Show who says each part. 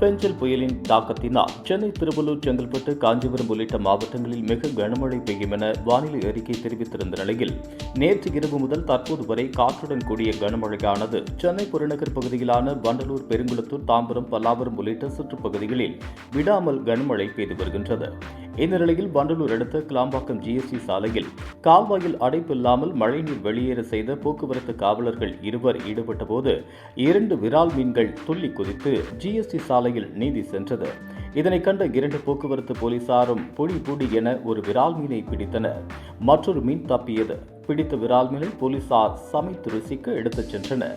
Speaker 1: பெஞ்சல் புயலின் தாக்கத்தினால் சென்னை திருவள்ளூர் செங்கல்பட்டு காஞ்சிபுரம் உள்ளிட்ட மாவட்டங்களில் மிக கனமழை பெய்யும் என வானிலை அறிக்கை தெரிவித்திருந்த நிலையில் நேற்று இரவு முதல் தற்போது வரை காற்றுடன் கூடிய கனமழையானது சென்னை புறநகர் பகுதியிலான வண்டலூர் பெருங்குளத்தூர் தாம்பரம் பல்லாவரம் உள்ளிட்ட சுற்றுப்பகுதிகளில் விடாமல் கனமழை பெய்து வருகின்றது. இந்த நிலையில் வண்டலூர் அடுத்த கிளாம்பாக்கம் ஜிஎஸ்டி சாலையில் கால்வாயில் அடைப்பில்லாமல் மழைநீர் வெளியேற செய்த போக்குவரத்து காவலர்கள் இருவர் ஈடுபட்டபோது இரண்டு விரால் மீன்கள் துள்ளி குதித்து ஜிஎஸ்டி சாலையில் நீதி சென்றது. இதனை கண்ட இரண்டு போக்குவரத்து போலீசாரும் பொடி புடி என ஒரு விரால் மீனை பிடித்தனர். மற்றொரு மீன் தப்பியது. பிடித்த விரால் மீனை போலீசார் சமைத்து ருசிக்க எடுத்துச் சென்றனர்.